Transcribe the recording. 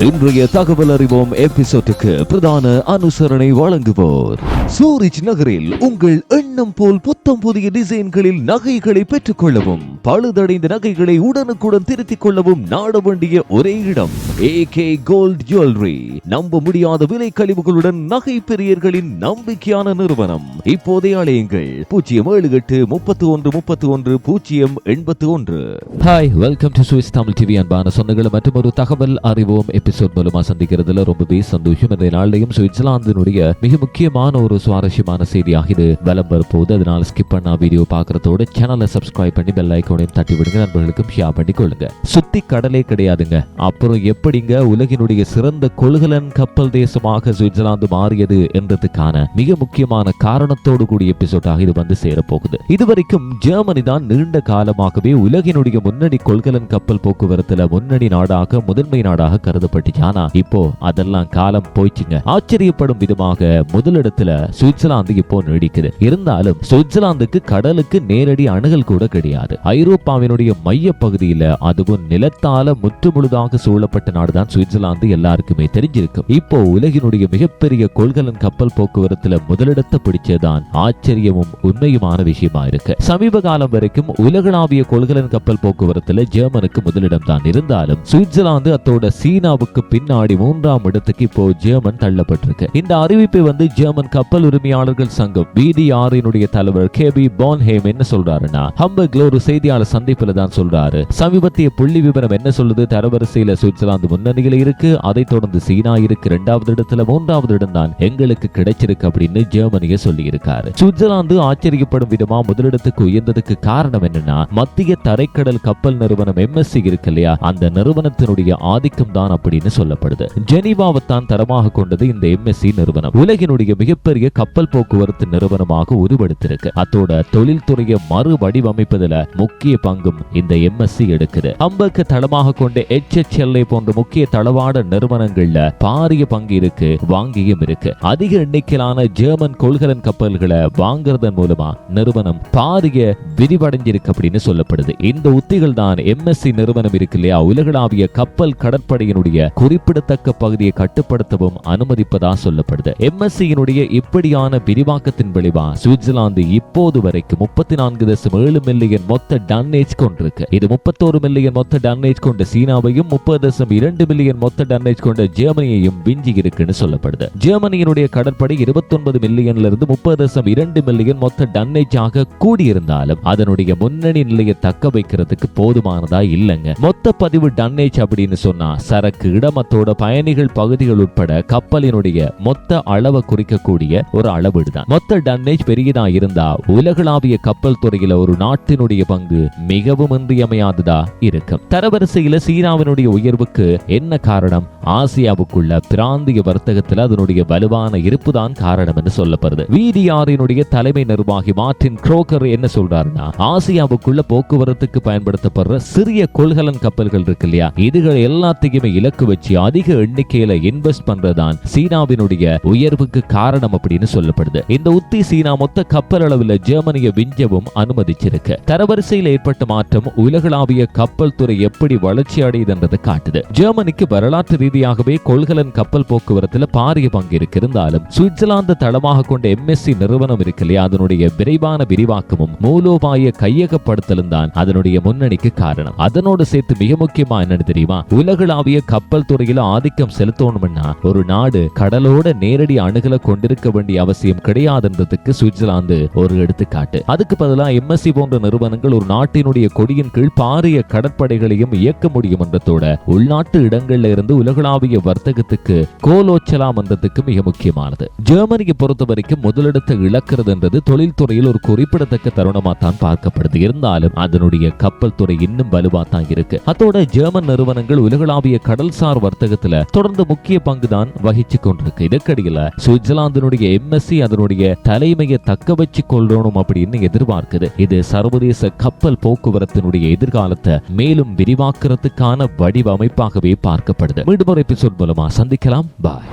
இன்றைய தகவல் அறிவோம் எபிசோட்டுக்கு பிரதான அனுசரணை வழங்குவோர். சூரிச் நகரில் உங்கள் எண்ணம் போல் புத்தம் புதிய டிசைன்களில் நகைகளை பெற்றுக் கொள்ளவும் பழுதடைந்த நகைகளை உடனுக்குடன் திருத்திக் கொள்ளவும் நாட வேண்டிய ஒரே இடம் ஏ கே கோல்ட் ஜுவல்லரி நம்ப முடியாத விலை கழிவுகளுடன் நகை பெரியர்களின் நம்பிக்கையான நிறுவனம். இப்போதைய அலையுங்கள். பூஜ்ஜியம் ஏழு எட்டு முப்பத்தி ஒன்று முப்பத்தி ஒன்று பூஜ்ஜியம் எண்பத்தி ஒன்று hi welcome to Swiss Tamil TV அன்பான சொந்தங்களும் மற்றும் ஒரு தகவல் அறிவோம் எபிசோட் மூலமா சந்திக்கிறதுல ரொம்பவே சந்தோஷம். இந்த நாளிலையும் சுவிட்சர்லாந்தினுடைய மிக முக்கியமான ஒரு சுவாரஸ்யமான செய்தியாக இது வலம் வரப்போகுது அதனால ஸ்கிப் பண்ணா வீடியோ பார்க்கறதோட சேனலை சப்ஸ்கிரைப் பண்ணி பெல் ஐக்கோனையும் தட்டி விடுங்க நண்பர்களுக்கும் ஷேர் பண்ணி கொள்ளுங்க. சுத்தி கடலே கிடையாதுங்க. அப்புறம் எப்படிங்க உலகினுடைய சிறந்த கொள்கலன் கப்பல் தேசமாக சுவிட்சர்லாந்து மாறியது என்றதுக்கான மிக முக்கியமான காரணத்தோடு கூடிய எபிசோடாக இது வந்து சேரப்போகுது. இதுவரைக்கும் ஜெர்மனி தான் நீண்ட காலமாகவே உலகினுடைய முன்னணி கொள்கலன் கப்பல் போக்குவரத்துல முன்னணி நாடாக முதன்மை நாடாக கருதப்பட்டுச்சு ஆனா இப்போ அதெல்லாம் காலம் போயிடுச்சுங்க. ஆச்சரியப்படும் விதமாக முதலிடத்துல சுவிட்சர்லாந்து இப்போ நீடிக்குது. இருந்தாலும் சுவிட்சர்லாந்துக்கு கடலுக்கு நேரடி அணுகல் கூட கிடையாது. ஐரோப்பாவினுடைய மைய பகுதியில அதுவும் நிலத்தால முற்றுமுழுதாக சூழப்பட்ட நாடுதான் சுவிட்சர்லாந்து எல்லாருக்குமே தெரிஞ்சிருக்கும் இப்போ உலகினுடைய மிகப்பெரிய கொள்கலன் கப்பல் போக்குவரத்துல முதலிடத்தை பிடிச்சதான் ஆச்சரியமும் உண்மையுமான விஷயமா இருக்கு. சமீப காலம் வரைக்கும் உலகளாவிய கொள்கலன் கப்பல் போக்குவரத்துல ஜெர்மனுக்கு முதலிடம் தான் இருந்தாலும் சுவிட்சர்லாந்து அத்தோட சீனாவுக்கு பின்னாடி மூன்றாம் இடத்துக்கு இப்போ ஜெர்மன் தள்ளப்பட்டிருக்கு. இந்த அறிவிப்பை வந்து ஜெர்மன் கப்பல் உரிமையாளர்கள் சங்கம் பிடிஆரினுடைய தலைவர் கே பி பான்ஹேம் என்ன சொல்றாருன்னா ஹம்பர்க்ல ஒரு செய்தி செய்தியாளர் சந்திப்பில் தான் சொல்றாரு. சமீபத்திய புள்ளி விவரம் என்ன சொல்லுது? தரவரிசையில சுவிட்சர்லாந்து முன்னணியில இருக்கு. அதை தொடர்ந்து சீனா இருக்கு. இரண்டாவது இடத்துல மூன்றாவது இடம் தான் எங்களுக்கு கிடைச்சிருக்கு அப்படின்னு ஜெர்மனிய சொல்லி இருக்காரு சுவிட்சர்லாந்து ஆச்சரியப்படும் விதமா முதலிடத்துக்கு உயர்ந்ததுக்கு காரணம் என்னன்னா மத்திய தரைக்கடல் கப்பல் நிறுவனம் எம்எஸ்சி இருக்கு இல்லையா? அந்த நிறுவனத்தினுடைய ஆதிக்கம் தான் அப்படின்னு சொல்லப்படுது. ஜெனீவாவை தான் தரமாக கொண்டது இந்த எம்எஸ்சி நிறுவனம். உலகினுடைய மிகப்பெரிய கப்பல் போக்குவரத்து நிறுவனமாக உருவெடுத்திருக்கு. அத்தோட தொழில்துறையை மறு வடிவமைப்பதில் முக்கிய முக்கிய பங்கும் இந்த எம்எஸ்சி எடுக்குது. ஹம்பர்க்கு தளமாக கொண்ட HHLA போன்ற முக்கிய தளவாட நிறுவனங்கள்ல பாரிய பங்கு இருக்கு வாங்கியும் இருக்கு. அதிக எண்ணிக்கையிலான ஜெர்மன் கொள்கலன் கப்பல்களை வாங்குறதன் மூலமா நிறுவனம் பாரிய விரிவடைஞ்சிருக்கு அப்படின்னு சொல்லப்படுது. இந்த உத்திகள் தான் எம்எஸ்சி நிறுவனம் இருக்கு இல்லையா? உலகளாவிய கப்பல் கடற்படையினுடைய குறிப்பிடத்தக்க பகுதியை கட்டுப்படுத்தவும் அனுமதிப்பதா சொல்லப்படுது. எம்எஸ்சியினுடைய இப்படியான விரிவாக்கத்தின் விளைவா சுவிட்சர்லாந்து இப்போது வரைக்கும் முப்பத்தி நான்கு தசம் ஏழு மில்லியன் மொத்த டன்னேஜ் கொண்டிருக்கு. இது முப்பத்தோரு மில்லியன் மொத்த டன்னேஜ் கொண்ட சீனாவையும் முப்பது தசம் இரண்டு மில்லியன் மொத்த டன்னேஜ் கொண்ட ஜெர்மனியையும் விஞ்சி இருக்குன்னு சொல்லப்படுது. ஜெர்மனியினுடைய கடற்படை இருபத்தொன்பது மில்லியன்ல இருந்து முப்பது தசம் இரண்டு மில்லியன் மொத்த டன்னேஜ் ஆக கூடியிருந்தாலும் அதனுடைய முன்னணி நிலையை தக்க வைக்கிறதுக்கு போதுமானதா இல்லைங்க. மொத்த பதிவு டன்னேஜ் அப்படின்னு சொன்னா சரக்கு இடமத்தோட பயணிகள் பகுதிகள் உட்பட கப்பலினுடைய மொத்த அளவை குறிக்கக்கூடிய ஒரு அளவீடு தான் மொத்த டன்னேஜ் பெரியதா இருந்தா உலகளாவிய கப்பல் துறையில ஒரு நாட்டினுடைய பங்கு மிகவும் இன்றியமையாததா இருக்கும். தரவரிசையில சீனாவினுடைய உயர்வுக்கு என்ன காரணம்? ஆசியாவுக்குள்ள பிராந்திய வர்த்தகத்தில் அதனுடைய வலுவான இருப்புதான் காரணம் என்று சொல்லப்படுது. விடிஆரினுடைய தலைமை நிர்வாகி மார்டின் குரோக்கர் என்ன சொல்றாருன்னா ஆசியாவுக்குள்ள போக்குவரத்துக்கு பயன்படுத்தப்படுற சிறிய கொள்கலன் கப்பல்கள் இருக்கு இல்லையா? இதுகள் எல்லாத்தையுமே இலக்கு வச்சு அதிக எண்ணிக்கையில இன்வெஸ்ட் பண்றதுதான் சீனாவினுடைய உயர்வுக்கு காரணம் அப்படின்னு சொல்லப்படுது. இந்த உத்தி சீனா மொத்த கப்பல் அளவில் ஜெர்மனியை விஞ்சவும் அனுமதிச்சிருக்கு. தரவரிசையில் ஏற்பட்ட மாற்றம் உலகளாவிய கப்பல் துறை எப்படி வளர்ச்சி அடையுது என்றது காட்டுது. ஜெர்மனிக்கு வரலாற்று ரீதியாகவே கொள்கலன் கப்பல் போக்குவரத்துல பாரிய பங்கு இருக்கு இருந்தாலும் சுவிட்சர்லாந்து தளமாக கொண்ட எம்எஸ்சி நிறுவனம் இருக்கு இல்லையா? அதனுடைய விரைவான விரிவாக்கமும் மூலோபாய கையகப்படுத்தலும் தான் அதனுடைய முன்னணிக்கு காரணம். அதனோடு சேர்த்து மிக முக்கியமா என்னன்னு தெரியுமா? உலகளாவிய கப்பல் துறையில ஆதிக்கம் செலுத்தணும்னா ஒரு நாடு கடலோட நேரடி அணுகலை கொண்டிருக்க வேண்டிய அவசியம் கிடையாதுன்றதுக்கு சுவிட்சர்லாந்து ஒரு எடுத்துக்காட்டு. அதுக்கு பதிலாக எம்எஸ்சி போன்ற நிறுவனங்கள் ஒரு நாட்டினுடைய கொடியின் கீழ் பாரிய கடற்படைகளையும் இயக்க முடியும் என்றதோட உள்நாட்டு இடங்கள்ல இருந்து உலகளாவிய வர்த்தகத்துக்கு கோலோச்சலாம் என்றதுக்கு மிக முக்கியமானது. ஜெர்மனியை பொறுத்த வரைக்கும் முதலிடத்தை இழக்கிறதுன்றது தொழில்துறையில் ஒரு குறிப்பிடத்தக்க தருணமா தான் பார்க்கப்படுது. இருந்தாலும் அதனுடைய கப்பல் துறை இன்னும் வலுவா தான் இருக்கு. அதோட ஜெர்மன் நிறுவனங்கள் உலகளாவிய கடல்சார் வர்த்தகத்துல தொடர்ந்து முக்கிய பங்கு தான் வகிச்சு கொண்டிருக்கு. இதற்கடியில் சுவிட்சர்லாந்தினுடைய எம்எஸ்சி அதனுடைய தலைமையை தக்க வச்சு கொள்ளணும் அப்படின்னு எதிர்பார்க்குது. இது சர்வதேச கப்பல் போக்குவரத்தினுடைய எதிர்காலத்தை மேலும் விரிவாக்குறதுக்கான வடிவமைப்பாகவே பார்க்கப்படுது. மீண்டும் ஒரு எபிசோட் மூலமா சந்திக்கலாம். பாய்